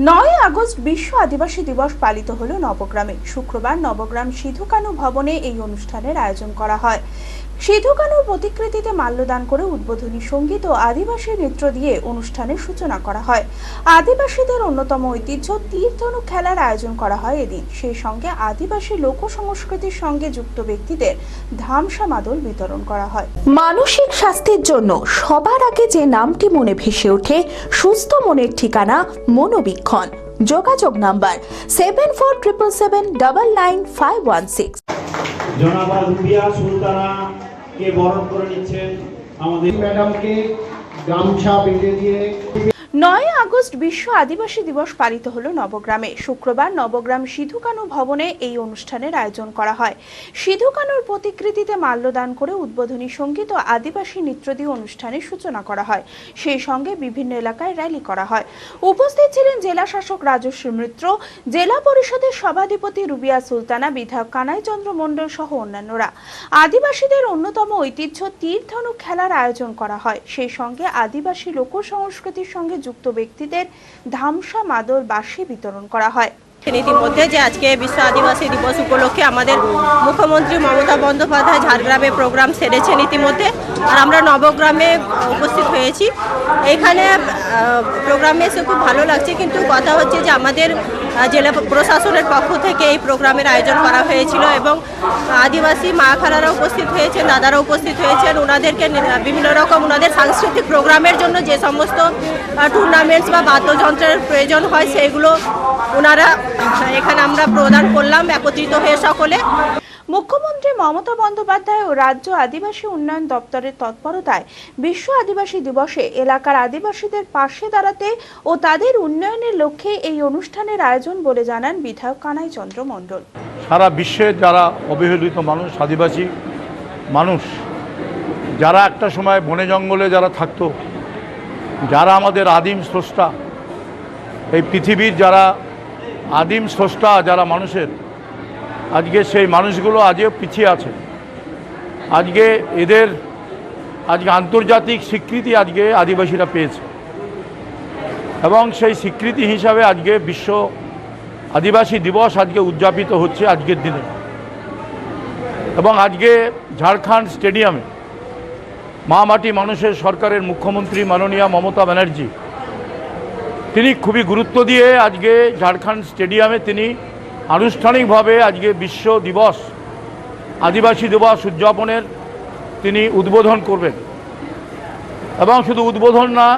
নয় আগস্ট বিশ্ব আদিবাসী দিবস পালিত হলো নবগ্রামে। শুক্রবার নবগ্রাম সিধুকানু ভবনে এই অনুষ্ঠানের আয়োজন করা হয়। সিধুকানুর প্রতিকৃতিতে মাল্যদান করে উদ্বোধনী সংগীত ও আদিবাসী নৃত্য দিয়ে অনুষ্ঠানের সূচনা করা হয়। আদিবাসীদের অন্যতম ঐতিহ্য তীরধনু খেলার আয়োজন করা হয় এদিন। সেই সঙ্গে আদিবাসী লোক সংস্কৃতির সঙ্গে যুক্ত ব্যক্তিদের ধামসা মাদল বিতরণ করা হয়। মানসিক স্বাস্থ্যের জন্য সবার আগে যে নামটি মনে ভেসে ওঠে সুস্থ মনের ঠিকানা মনোবীক্ষণ। যোগাযোগ number seven four triple seven double nine five one six জনাবা রুবিয়া সুলতানা কে বরণ করে নিচ্ছেন আমাদের ম্যাডামকে গামছা বেঁধে দিয়ে নয় আগস্ট বিশ্ব আদিবাসী দিবস পালিত হলো নবগ্রামে। শুক্রবার নবগ্রাম সিধু কানু ভবনে এই অনুষ্ঠানের আয়োজন করা হয়। সিধু কানুর প্রতিকৃতিতে মাল্যদান করে উদ্বোধনী সংগীত ও আদিবাসী নৃত্য দিয়ে অনুষ্ঠানের সূচনা করা হয়। সেই সঙ্গে বিভিন্ন এলাকায় র্যালি করা হয়। উপস্থিত ছিলেন জেলা শাসক রাজস্ব মিত্র, জেলা পরিষদের সভাধিপতি রুবিয়া সুলতানা, বিধায়ক কানাই চন্দ্র মণ্ডল সহ অন্যান্যরা। আদিবাসীদের অন্যতম ঐতিহ্য তীরধনু খেলার আয়োজন করা হয়। সেই সঙ্গে আদিবাসী লোক সংস্কৃতির সঙ্গে যুক্ত ব্যক্তিদের ধামসা মাদল বাসি বিতরণ করা হয়। ইতিমধ্যে যে আজকে বিশ্ব আদিবাসী দিবস উপলক্ষে আমাদের মুখ্যমন্ত্রী মমতা বন্দ্যোপাধ্যায় ঝাড়গ্রামে প্রোগ্রাম সেরেছেন ইতিমধ্যে। আর আমরা নবগ্রামে উপস্থিত হয়েছি। এখানে প্রোগ্রামে এসে খুব ভালো লাগছে, কিন্তু কথা হচ্ছে যে আমাদের জেলা প্রশাসনের পক্ষ থেকে এই প্রোগ্রামের আয়োজন করা হয়েছিল এবং আদিবাসী মা খালারা উপস্থিত হয়েছেন দাদারা উপস্থিত হয়েছেন। ওনাদেরকে বিভিন্ন রকম ওনাদের সাংস্কৃতিক প্রোগ্রামের জন্য যে সমস্ত টুর্নামেন্টস বা বাদ্যযন্ত্রের প্রয়োজন হয়, সেগুলো ওনারা এখানে আমরা প্রদান করলাম, একত্রিত হয়ে সকলে। মুখ্যমন্ত্রী মমতা বন্দ্যোপাধ্যায় ও রাজ্য আদিবাসী উন্নয়ন দপ্তরের তৎপরতায় বিশ্ব আদিবাসী দিবসে এলাকার আদিবাসীদের পাশে দাঁড়াতে ও তাদের উন্নয়নের লক্ষ্যে এই অনুষ্ঠানের আয়োজন বলে জানান বিধায়ক কানাই চন্দ্র মণ্ডল। সারা বিশ্বের যারা অবহেলিত মানুষ, আদিবাসী মানুষ, যারা একটা সময় বনে জঙ্গলে যারা থাকতো, যারা আমাদের আদিম স্রষ্টা, এই পৃথিবীর যারা আদিম স্রষ্টা, যারা মানুষের আজকে সেই মানুষগুলো আজও পিছিয়ে আছে। আজকে এদের, আজকে আন্তর্জাতিক স্বীকৃতি আজকে আদিবাসীরা পেয়েছে। এবং সেই স্বীকৃতি হিসাবে আজকে বিশ্ব আদিবাসী দিবস আজকে উদযাপিত হচ্ছে আজকের দিনে। এবং আজকে ঝাড়খণ্ড স্টেডিয়ামে মা মাটি মানুষের সরকারের মুখ্যমন্ত্রী মাননীয়া মমতা ব্যানার্জি, তিনি খুবই গুরুত্ব দিয়ে আজকে ঝাড়খণ্ড স্টেডিয়ামে তিনি আনুষ্ঠানিকভাবে আজকে বিশ্ব দিবস, আদিবাসী দিবস উদযাপনের তিনি উদ্বোধন করবেন। এবং শুধু উদ্বোধন না,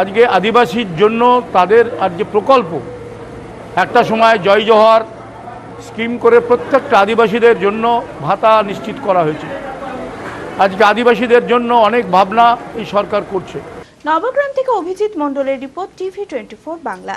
আজকে আদিবাসীর জন্য তাদের আর যে প্রকল্প, একটা সময় জয় জোহর স্কিম করে প্রত্যেকটা আদিবাসীদের জন্য ভাতা নিশ্চিত করা হয়েছে। আজকে আদিবাসীদের জন্য অনেক ভাবনা এই সরকার করছে। নবগ্রাম থেকে অভিজিৎ মণ্ডলের রিপোর্ট টিভি টোয়েন্টি বাংলা।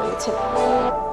我们的钱